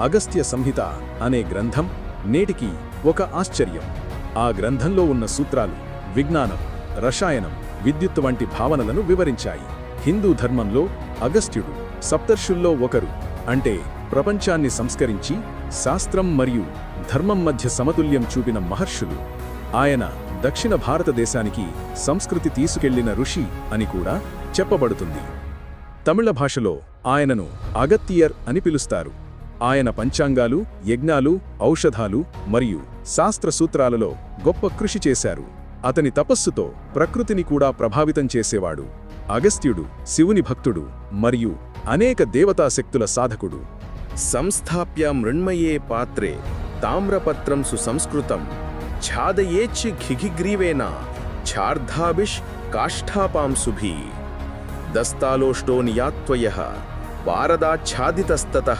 అగస్త్య సంహిత అనే గ్రంథం నేటికి ఒక ఆశ్చర్యం. ఆ గ్రంథంలో ఉన్న సూత్రాలు విజ్ఞానం రసాయనం విద్యుత్ వంటి భావనలను వివరించాయి. హిందూ ధర్మంలో అగస్త్యుడు సప్తర్షుల్లో ఒకరు అంటే ప్రపంచాన్ని సంస్కరించి శాస్త్రం మరియు ధర్మం మధ్య సమతుల్యం చూపిన మహర్షులు. ఆయన దక్షిణ భారతదేశానికి సంస్కృతి తీసుకెళ్ళిన ఋషి అని కూడా చెప్పబడుతుంది. తమిళ భాషలో ఆయనను అగత్తియర్ అని పిలుస్తారు. ఆయన పంచాంగాలు యజ్ఞాలు ఔషధాలు మరియు శాస్త్రసూత్రాలలో గొప్ప కృషి చేశారు. అతని తపస్సుతో ప్రకృతిని కూడా ప్రభావితం చేసేవాడు. అగస్త్యుడు శివుని భక్తుడు మరియు అనేక దేవతాశక్తుల సాధకుడు. సంస్థాప్య మృణ్మయే పాత్రే తామ్రపత్రం సుసంస్కృతం ఛాదయేచ్ ఘిఘిగ్రీవేన ఛార్ధాభిష్ కాష్ఠాపాంసుభి దస్తాలోష్టో నియాత్వయ పారదాచ్ఛాదితస్తత